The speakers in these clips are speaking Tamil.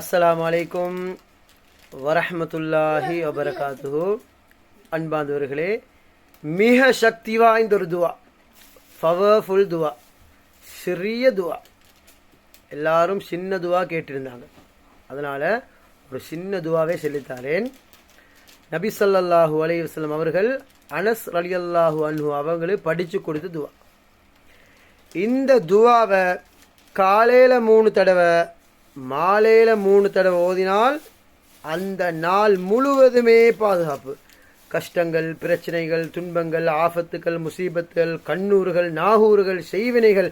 அஸ்லாம் அலைக்கும் வரஹ்மத்துல்லாஹி வபரகாத்து அன்பாந்தவர்களே மிக சக்தி வாய்ந்த ஒரு துவா பவர்ஃபுல் துவா சிறிய துவா. எல்லாரும் சின்ன துவா கேட்டிருந்தாங்க. அதனால் ஒரு சின்ன துவாவே சொல்லித்தாரேன். நபி சல்லாஹூ அலைஹி அவர்கள் அனஸ் ரலியல்லாஹு அன்ஹு அவங்களே படித்து கொடுத்த துவா. இந்த துவாவை காலையில் மூணு தடவை மாலையில் மூணு தடவை ஓதினால் அந்த நாள் முழுவதுமே பாதுகாப்பு. கஷ்டங்கள் பிரச்சனைகள் துன்பங்கள் ஆபத்துக்கள் முசீபத்துகள் கண்ணூறுகள் நாகூறுகள் செய்வினைகள்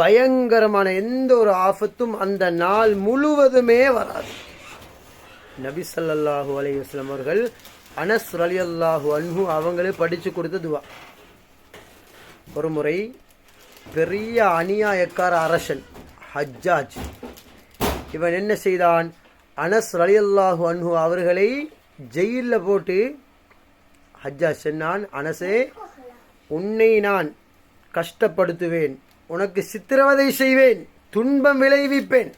பயங்கரமான எந்த ஒரு ஆபத்தும் அந்த நாள் முழுவதுமே வராது. நபி ஸல்லல்லாஹு அலைஹி அவர்கள் அனஸ் ரலியல்லாஹு அன்ஹு அவங்களே படித்து கொடுத்த துவா. ஒரு முறை பெரிய அநியாயக்கார அரசன் ஹஜ்ஜாஜ் இவன் என்ன செய்தான்? அனஸ் ரலியல்லாஹு அன்ஹு அவர்களை ஜெயிலில் போட்டு ஹஜ்ஜா சென்னான் அனசே உன்னை நான் கஷ்டப்படுத்துவேன். உனக்கு சித்திரவதை செய்வேன். துன்பம் விளைவிப்பேன்.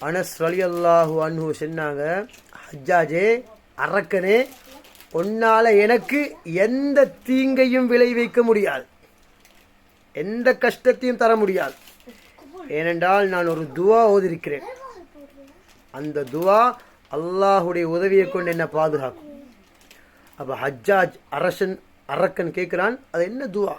அனஸ் ரலியல்லாஹு அன்ஹு சொன்னாங்க. ஹஜ்ஜாஜே அரக்கனே உன்னால் எனக்கு எந்த தீங்கையும் விளைவிக்க முடியாது. எந்த கஷ்டத்தையும் தர முடியாது. ஏனென்றால் நான் ஒரு துவா ஓதிருக்கிறேன். அந்த துவா அல்லாஹுடைய உதவியை கொண்டு என்னை பாதுகாக்கும். அப்போ ஹஜ்ஜாஜ் அரசன் அரக்கன் கேட்குறான் அது என்ன துவா?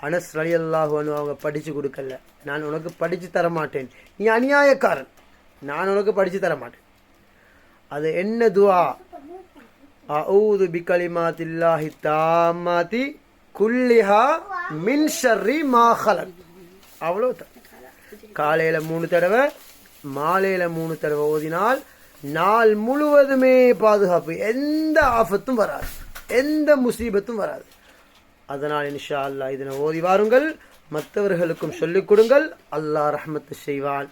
அனஸ் அலி அல்லாஹுன்னு அவங்க படித்து கொடுக்கல. நான் உனக்கு படித்து தர மாட்டேன் நீ அநியாயக்காரன். நான் உனக்கு படித்து தரமாட்டேன். அது என்ன துவா? அவுது பிகலிமாத்தில்லாஹி தாமாதி குல்லிஹா மின் ஷர்ரி மா அவ்வளோதான் காலையில் மூணு தடவை மாலையில் மூணு தடவை ஓதினால் நாள் முழுவதுமே பாதுகாப்பு. எந்த ஆபத்தும் வராது. எந்த முசீபத்தும் வராது. அதனால் இன்ஷா அல்லாஹ் இதனை ஓதி வாருங்கள். மற்றவர்களுக்கும் சொல்லிக் கொடுங்கள். அல்லாஹ் ரஹமத்து செய்வான்.